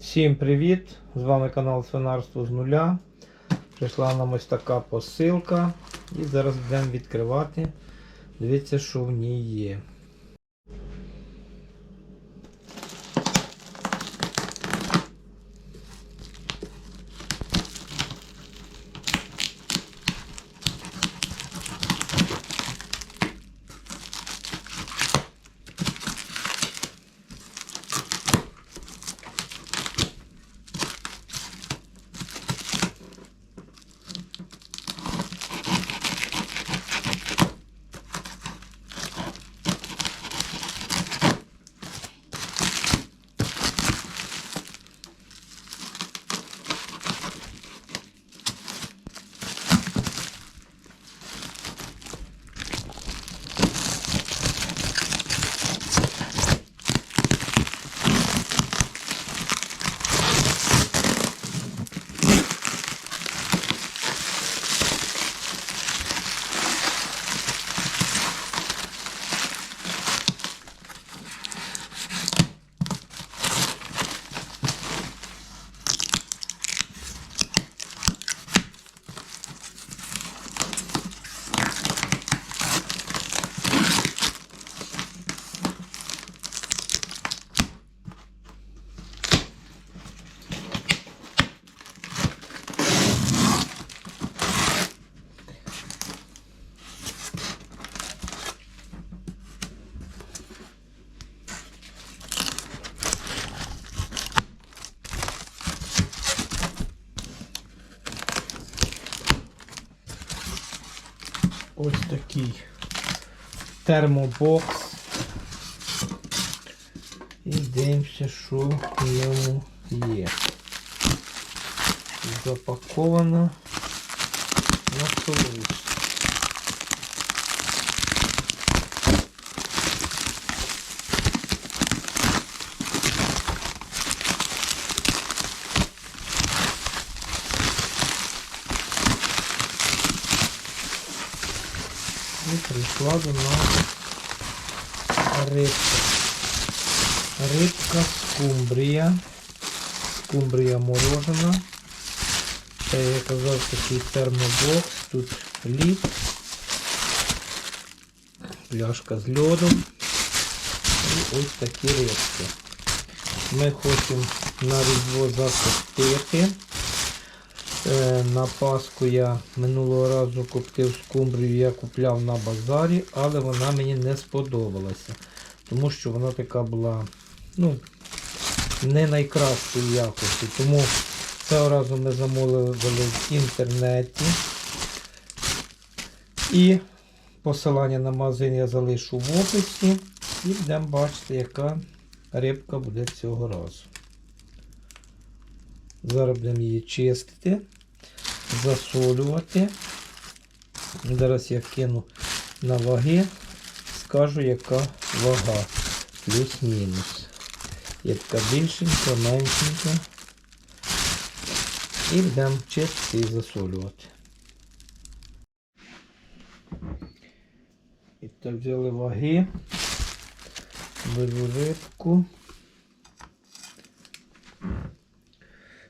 Всім привіт! З вами канал Свинарство з нуля. Прийшла нам ось така посилка. І зараз будемо відкривати. Дивіться, що в ній є. Ось такий термобокс. І дивимося, що в ньому є. Запаковано на столу. І прийшла до нас рибка. Рибка скумбрія. Скумбрія морожена. Це я казав такий термобокс. Тут лід. Пляшка з льодом. І ось такі рибки. Ми хочемо на різдво закоптити. Е, На Пасху я минулого разу коптив скумбрію, я купляв на базарі, але вона мені не сподобалася. Тому що вона така була ну, не найкращої якості. Тому цього разу ми замовили в інтернеті. І посилання на магазин я залишу в описі. І будемо бачити, яка рибка буде цього разу. Зараз будемо її чистити, засолювати. Зараз я кину на ваги, скажу, яка вага. Плюс-мінус. Є більшенька, меншенька. І будемо чистити і засолювати. І так взяли ваги. Беру рибку.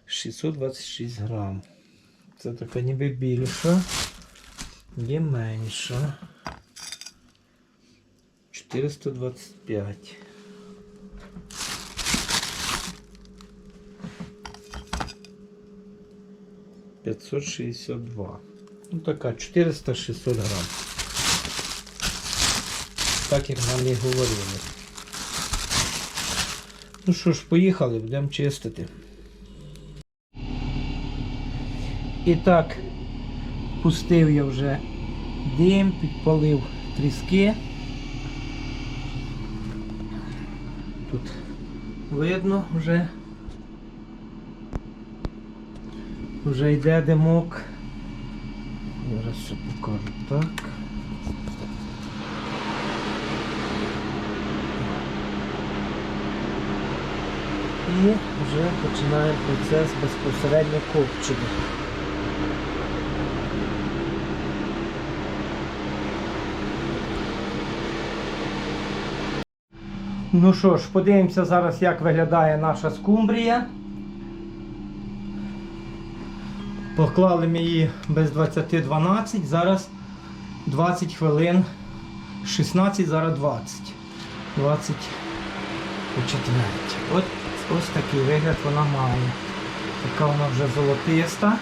626 грам. Це така ніби більша, є менша. 425. П'ятсот шістдесят два. Ну така 400-600 грам. Так як нам і говорили. Ну що ж, поїхали, будемо чистити. І так, пустив я вже дим, підпалив тріски. Тут видно вже. Вже йде димок. Зараз все покажу так. І вже починає процес безпосередньо копчення. Ну що ж, подивимося зараз, як виглядає наша скумбрія. Поклали ми її без 20-12, зараз 20 хвилин 16, зараз 20. 20 по От ось такий вигляд вона має. Така вона вже золотиста.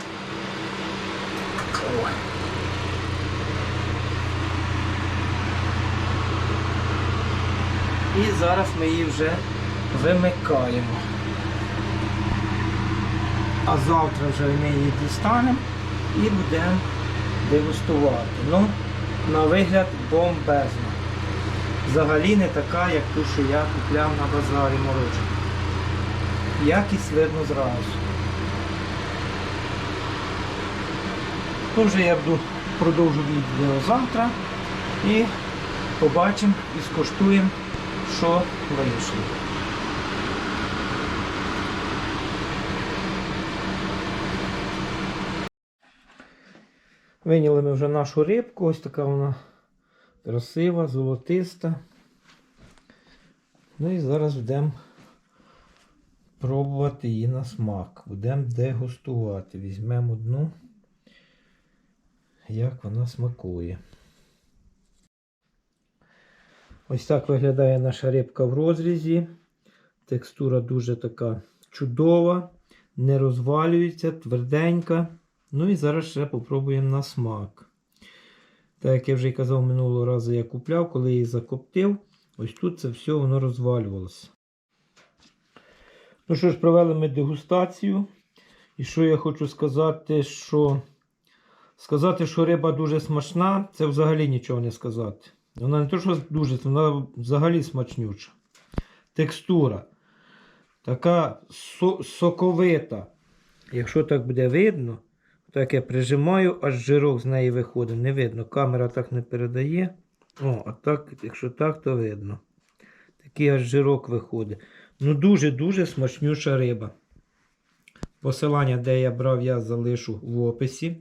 І зараз ми її вже вимикаємо. А завтра вже ми її дістанемо і будемо дегустувати. Ну, на вигляд бомбезна. Взагалі не така, як ту, що я купляв на базарі морожену. Якість видно зразу. То вже я буду продовжу відео завтра і побачимо і скуштуємо, що вийшло. Виняли ми вже нашу рибку, ось така вона красива, золотиста. Ну і зараз будемо пробувати її на смак. Будемо дегустувати. Візьмемо одну, як вона смакує. Ось так виглядає наша рибка в розрізі. Текстура дуже така чудова, не розвалюється, тверденька. Ну і зараз ще попробуємо на смак. Так як я вже й казав минулого разу, я купляв, коли її закоптив, ось тут це все воно розвалювалося. Ну що ж, провели ми дегустацію. І що я хочу сказати, що сказати, що риба дуже смачна, це взагалі нічого не сказати. Вона не то, що дуже, вона взагалі смачнюча. Текстура. Така со- соковита. Якщо так буде видно, так я прижимаю, аж жирок з неї виходить. Не видно. Камера так не передає. О, а так, якщо так, то видно. Такий аж жирок виходить. Ну, дуже-дуже смачнюча риба. Посилання, де я брав, я залишу в описі.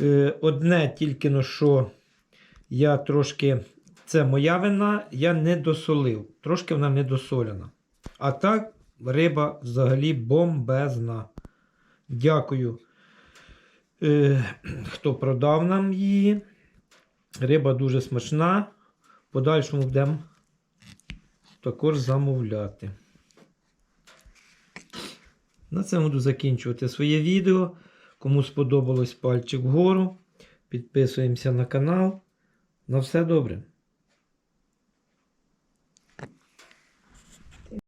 Е, Одне тільки но що я трошки. Це моя вина, я не досолив. Трошки вона не досолена. А так, риба взагалі бомбезна. Дякую, е, хто продав нам її. Риба дуже смачна. Подальшому будемо також замовляти. На цьому буду закінчувати своє відео. Кому сподобалось пальчик вгору. Підписуємося на канал. На все добре.